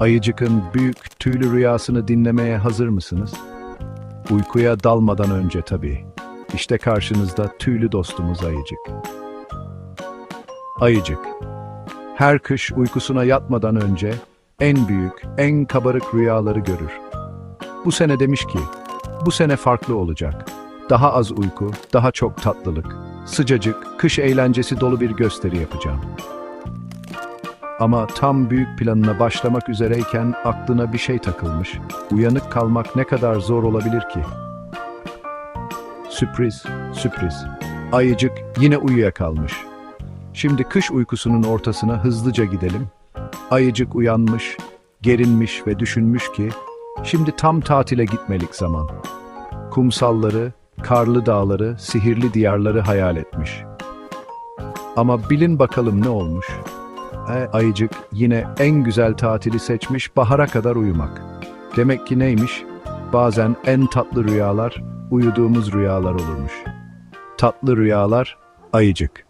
Ayıcık'ın büyük tüylü rüyasını dinlemeye hazır mısınız? Uykuya dalmadan önce tabii. İşte karşınızda tüylü dostumuz Ayıcık. Ayıcık. Her kış uykusuna yatmadan önce en büyük, en kabarık rüyaları görür. Bu sene demiş ki, bu sene farklı olacak. Daha az uyku, daha çok tatlılık. Sıcacık, kış eğlencesi dolu bir gösteri yapacağım. Ama tam büyük planına başlamak üzereyken aklına bir şey takılmış. Uyanık kalmak ne kadar zor olabilir ki? Sürpriz, sürpriz. Ayıcık yine uyuyakalmış. Şimdi kış uykusunun ortasına hızlıca gidelim. Ayıcık uyanmış, gerinmiş ve düşünmüş ki şimdi tam tatile gitmelik zaman. Kumsalları, karlı dağları, sihirli diyarları hayal etmiş. Ama bilin bakalım ne olmuş? E, ayıcık yine en güzel tatili seçmiş bahara kadar uyumak. Demek ki neymiş? Bazen en tatlı rüyalar uyuduğumuz rüyalar olurmuş. Tatlı rüyalar ayıcık.